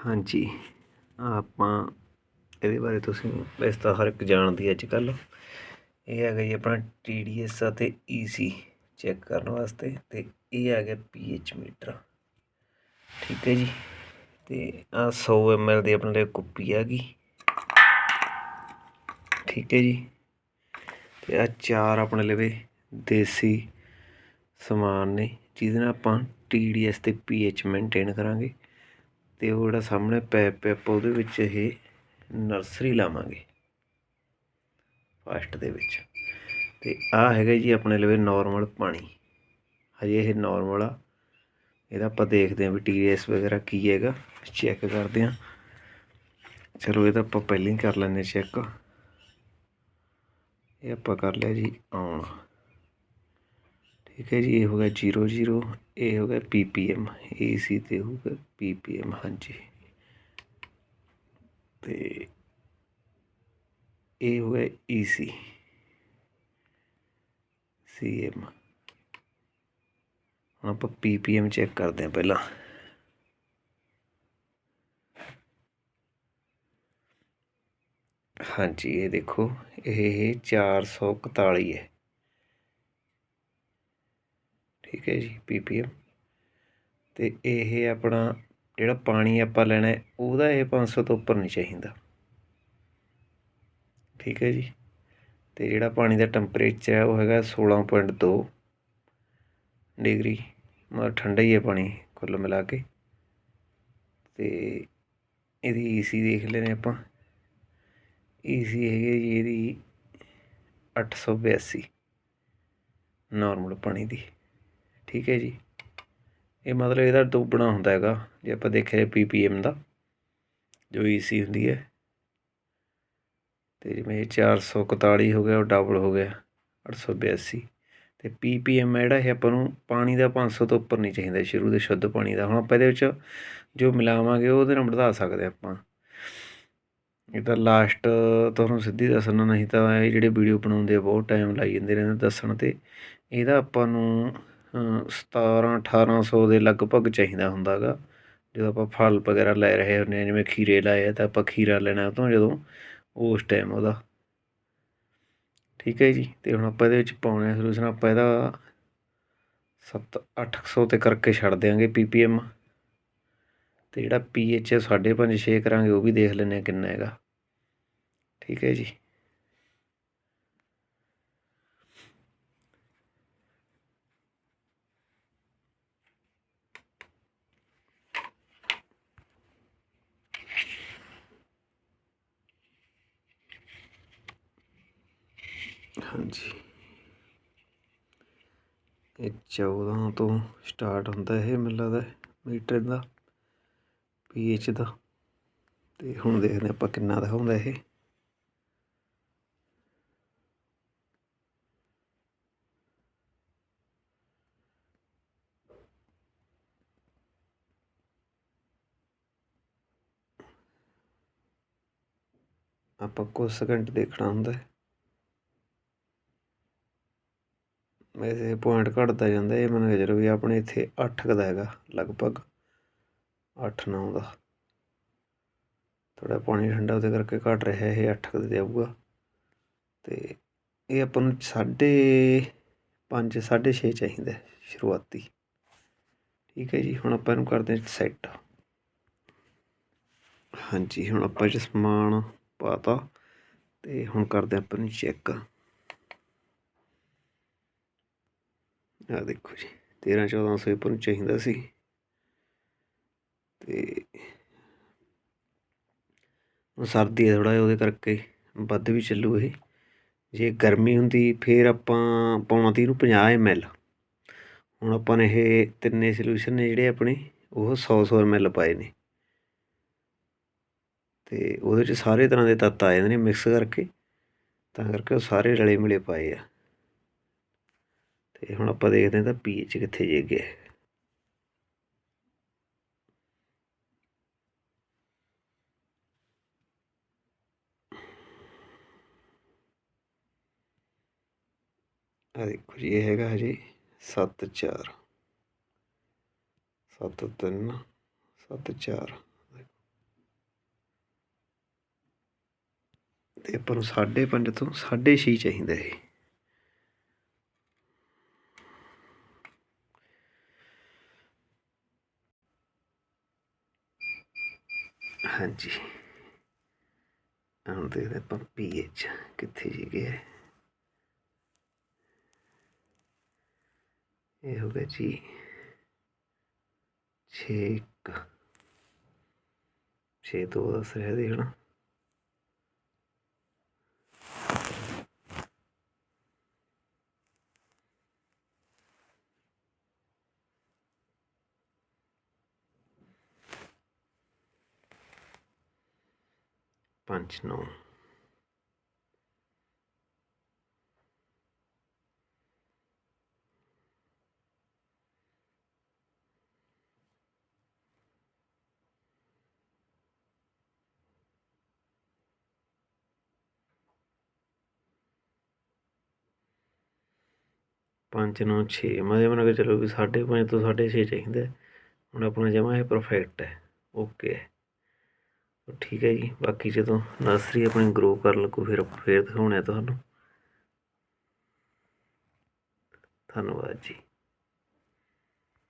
ਹਾਂਜੀ। ਆਪਾਂ ਇਹਦੇ ਬਾਰੇ ਤੁਸੀਂ ਵੈਸੇ ਤਾਂ ਹਰ ਇੱਕ ਜਾਣਦੀ ਅੱਜ ਕੱਲ੍ਹ ਇਹ ਹੈਗਾ ਜੀ ਆਪਣਾ ਟੀ ਡੀ ਐਸ ਅਤੇ ਈ ਸੀ ਚੈੱਕ ਕਰਨ ਵਾਸਤੇ ਅਤੇ ਇਹ ਆ ਗਿਆ ਪੀ ਐਚ ਮੀਟਰ। ਠੀਕ ਹੈ ਜੀ। ਅਤੇ ਆਹ 100 ਐਮ ਐਲ ਦੀ ਆਪਣੇ ਲਈ ਕੁੱਪੀ ਆ ਗਈ। ਠੀਕ ਹੈ ਜੀ। ਅਤੇ ਆਹ ਚਾਰ ਆਪਣੇ ਲਵੇ ਦੇਸੀ ਸਮਾਨ ਨੇ, ਜਿਹਦੇ ਨਾਲ ਆਪਾਂ ਟੀ ਡੀ ਐਸ ਅਤੇ ਪੀ ਐਚ ਮੇਨਟੇਨ ਕਰਾਂਗੇ। ਅਤੇ ਉਹ ਜਿਹੜਾ ਸਾਹਮਣੇ ਪੈਪ ਹੈ ਆਪਾਂ ਉਹਦੇ ਵਿੱਚ ਇਹ ਨਰਸਰੀ ਲਾਵਾਂਗੇ। ਫਸਟ ਦੇ ਵਿੱਚ। ਅਤੇ ਆਹ ਹੈਗਾ ਜੀ ਆਪਣੇ ਲਵੇ ਨੋਰਮਲ ਪਾਣੀ। ਹਜੇ ਇਹ ਨੋਰਮਲ ਆ। ਇਹਦਾ ਆਪਾਂ ਦੇਖਦੇ ਹਾਂ ਵੀ ਟੀ ਡੀ ਵਗੈਰਾ ਕੀ ਹੈਗਾ। ਚੈੱਕ ਕਰਦੇ ਹਾਂ। ਚਲੋ ਇਹ ਤਾਂ ਆਪਾਂ ਪਹਿਲਾਂ ਹੀ ਕਰ ਲੈਂਦੇ ਚੈੱਕ ਇਹ ਆਪਾਂ ਕਰ ਲਿਆ ਜੀ ਆਉਣ। ਠੀਕ ਹੈ ਜੀ ਇਹ ਹੋ ਗਿਆ ਜੀਰੋ ਜੀਰੋ ਇਹ ਹੋ ਗਿਆ ਪੀ ਪੀ ਐਮ ਏ ਸੀ ਤੇ ਹੋਊਗਾ ਪੀ ਪੀ ਐਮ ਹਾਂਜੀ ਤੇ ਇਹ ਹੋ ਗਿਆ ਈ ਸੀ ਸੀ ਐਮ ਹੁਣ ਆਪਾਂ ਪੀ ਪੀ ਐਮ ਚੈੱਕ ਕਰਦੇ ਹਾਂ ਪਹਿਲਾਂ ਹਾਂਜੀ ਇਹ ਦੇਖੋ ਇਹ 441 ਹੈ ਠੀਕ ਹੈ ਜੀ ਪੀਪੀਐਮ ਤੇ ਇਹ ਆਪਣਾ ਜਿਹੜਾ ਪਾਣੀ ਆਪਾਂ ਲੈਣਾ ਉਹਦਾ ਇਹ 500 ਤੋਂ ਉੱਪਰ ਨਹੀਂ ਚਾਹੀਦਾ। ਠੀਕ ਹੈ ਜੀ। ਤੇ ਜਿਹੜਾ ਪਾਣੀ ਦਾ ਟੈਂਪਰੇਚਰ ਹੈ, ਉਹ ਹੈਗਾ 16.2 ਡਿਗਰੀ। ਮਤਲਬ ਠੰਡਾ ਹੀ ਹੈ ਪਾਣੀ ਕੁੱਲ ਮਿਲਾ ਕੇ। ਤੇ ਇਹਦੀ ਈਸੀ ਦੇਖ ਲੈਨੇ ਆਪਾਂ। ਈਸੀ ਹੈਗੀ ਜੀ, ਇਹਦੀ 882 ਨਾਰਮਲ ਪਾਣੀ ਦੀ। ਠੀਕ ਹੈ ਜੀ। ਇਹ ਮਤਲਬ ਇਹਦਾ ਦੁੱਗਣਾ ਹੁੰਦਾ ਹੈਗਾ, ਜੇ ਆਪਾਂ ਦੇਖਿਆ ਪੀਪੀਐਮ ਦਾ, ਜੋ ਈਸੀ ਹੁੰਦੀ ਹੈ। ਤੇ ਜਿਵੇਂ ਇਹ 441 ਹੋ ਗਿਆ, ਉਹ ਡਬਲ ਹੋ ਗਿਆ 882 ਤੇ ਪੀਪੀਐਮ ਜਿਹੜਾ, ਇਹ ਆਪਾਂ ਨੂੰ ਪਾਣੀ ਦਾ 500 ਤੋਂ ਉੱਪਰ ਨਹੀਂ ਚਾਹੀਦਾ, ਸ਼ੁਰੂ ਦੇ ਸ਼ੁੱਧ ਪਾਣੀ ਦਾ। ਹੁਣ ਆਪਾਂ ਇਹਦੇ ਵਿੱਚ ਜੋ ਮਿਲਾਵਾਂਗੇ, ਉਹਦੇ ਨਾਲ ਵਧਾ ਸਕਦੇ ਆਪਾਂ। ਇਹ ਤਾਂ ਲਾਸਟ ਤੁਹਾਨੂੰ ਸਿੱਧੀ ਦੱਸਣਾ, ਨਹੀਂ ਤਾਂ ਇਹ ਜਿਹੜੇ ਵੀਡੀਓ ਬਣਾਉਂਦੇ ਬਹੁਤ ਟਾਈਮ ਲਾਈ ਜਾਂਦੇ ਰਹਿੰਦੇ ਦੱਸਣ ਤੇ। ਇਹਦਾ ਆਪਾਂ ਨੂੰ ਸਤਾਰਾਂ, ਅਠਾਰਾਂ ਸੌ ਦੇ ਲਗਭਗ ਚਾਹੀਦਾ ਹੁੰਦਾ ਹੈਗਾ ਜਦੋਂ ਆਪਾਂ ਫਲ ਵਗੈਰਾ ਲੈ ਰਹੇ ਹੁੰਦੇ ਹਾਂ, ਜਿਵੇਂ ਖੀਰੇ ਲਾਏ ਆ, ਤਾਂ ਆਪਾਂ ਖੀਰਾ ਲੈਣਾ ਉਹ ਤੋਂ ਜਦੋਂ ਉਸ ਟਾਈਮ ਉਹਦਾ। ਠੀਕ ਹੈ ਜੀ ਅਤੇ ਹੁਣ ਆਪਾਂ ਇਹਦੇ ਵਿੱਚ ਪਾਉਣਾ ਸੋਲੂਸ਼ਨ ਆਪਾਂ ਇਹਦਾ ਸੱਤ, ਅੱਠ ਕੁ ਸੌ 'ਤੇ ਕਰਕੇ ਛੱਡ ਦਿਆਂਗੇ ਪੀ ਪੀ ਐਮ ਅਤੇ ਜਿਹੜਾ ਪੀ ਐਚ ਸਾਢੇ ਪੰਜ, ਛੇ ਕਰਾਂਗੇ, ਉਹ ਵੀ ਦੇਖ ਲੈਂਦੇ ਹਾਂ ਕਿੰਨਾ ਹੈਗਾ। ਠੀਕ ਹੈ ਜੀ। ਹਾਂਜੀ। ਇਹ 14 ਤੋਂ ਸਟਾਰਟ ਹੁੰਦਾ ਇਹ, ਮੈਨੂੰ ਲੱਗਦਾ ਮੀਟਰ ਦਾ, ਪੀਐਚ ਦਾ। ਤੇ ਹੁਣ ਦੇਖਦੇ ਆਪਾਂ ਕਿੰਨਾ ਦਿਖਾਉਂਦਾ ਇਹ। ਆਪਾਂ ਕੁਝ ਸਕਿੰਟ ਦੇਖਣਾ ਹੁੰਦਾ। ਹੈ ਵੈਸੇ ਪੁਆਇੰਟ ਘਟਦਾ ਜਾਂਦਾ, ਇਹ ਮੰਨ ਕੇ ਵੀ ਆਪਣੇ ਇੱਥੇ 8 ਕੁ ਦਾ ਹੈਗਾ, ਲਗਭਗ 8 9 ਦਾ। ਥੋੜਾ ਪਾਣੀ ਠੰਡਾ ਉਹਦੇ ਕਰਕੇ ਘਟ ਰਿਹਾ, ਇਹ 8 ਕੁ ਦੇ ਆਊਗਾ। ਤੇ ਇਹ ਆਪਾਂ ਨੂੰ ਸਾਢੇ 5 6.5 ਚਾਹੀਦਾ ਸ਼ੁਰੂਆਤੀ। ਠੀਕ ਹੈ ਜੀ, ਹੁਣ ਆਪਾਂ ਇਹਨੂੰ ਕਰਦੇ ਹਾਂ ਸੈੱਟ ਹਾਂਜੀ, ਹੁਣ ਆਪਾਂ ਇਹ 'ਚ ਸਮਾਨ ਪਾਤਾ, ਤੇ ਹੁਣ ਕਰਦੇ ਆਪਾਂ ਨੂੰ ਚੈੱਕ ਆ ਦੇਖੋ ਜੀ 13 1400 ਉੱਪਰ ਨੂੰ ਚਾਹੀਦਾ ਸੀ। ਤੇ ਹੁਣ ਸਰਦੀ ਹੈ ਥੋੜਾ ਜਿਹਾ, ਉਹਦੇ ਕਰਕੇ ਵੱਧ ਵੀ ਚੱਲੂ ਇਹ। ਜੇ ਗਰਮੀ ਹੁੰਦੀ, ਫਿਰ ਆਪਾਂ ਪਾਉਣਾ ਤੀ ਇਹਨੂੰ 50 ਐਮ ਹੁਣ ਆਪਾਂ ਨੇ ਇਹ ਤਿੰਨੇ ਸੋਲੂਸ਼ਨ ਨੇ ਜਿਹੜੇ ਆਪਣੇ, ਉਹ 100 100 ਐਮ ਪਾਏ ਨੇ। ਤੇ ਉਹਦੇ 'ਚ ਸਾਰੇ ਤਰ੍ਹਾਂ ਦੇ ਤੱਤ ਆ ਜਾਂਦੇ ਨੇ ਮਿਕਸ ਕਰਕੇ। ਤਾਂ ਕਰਕੇ ਉਹ ਸਾਰੇ ਰਲੇ ਮਿਲੇ ਪਾਏ ਆ। ਤੇ ਹੁਣ ਆਪਾਂ ਦੇਖਦੇ ਹਾਂ ਤਾਂ ਪੀਐਚ ਕਿੱਥੇ ਜੇ ਗਿਆ ਆ ਦੇਖੋ ਜੀ, ਇਹ ਹੈਗਾ ਹਜੇ 74 73 74 ਤੇ ਆਪਾਂ ਨੂੰ 5.5 ਤੋਂ 6.5 ਚਾਹੀਦਾ ਹੈ ਹਾਂਜੀ। ਹੁਣ ਦੇਖਦੇ ਆਪਾਂ ਪੀਐਚ ਕਿੱਥੇ ਜੀ ਗਿਆ ਹੈ। ਇਹ ਹੋ ਗਿਆ ਜੀ ਛੇ ਇੱਕ। ਛੇ ਦੋ ਦੱਸ ਦੇਣਾ ਪੰਜ ਨੌ। ਪੰਜ ਨੌ ਛੇ। ਮੈਂ ਮਨ ਕੇ ਚਲੋ ਵੀ ਸਾਢੇ ਪੰਜ ਤੋਂ ਸਾਢੇ ਛੇ ਚਾਹੀਦਾ। ਹੈ। ਹੁਣ ਆਪਣਾ ਜਮਾ ਇਹ ਪਰਫੈਕਟ ਹੈ। ਓਕੇ ਹੈ ਠੀਕ ਹੈ ਜੀ ਬਾਕੀ ਜਦੋਂ ਨਰਸਰੀ ਆਪਣੀ ਗਰੋ ਕਰਨ ਲੱਗੂ ਫਿਰ ਫਿਰ ਦਿਖਾਉਣੇ ਆ ਤੁਹਾਨੂੰ ਧੰਨਵਾਦ ਜੀ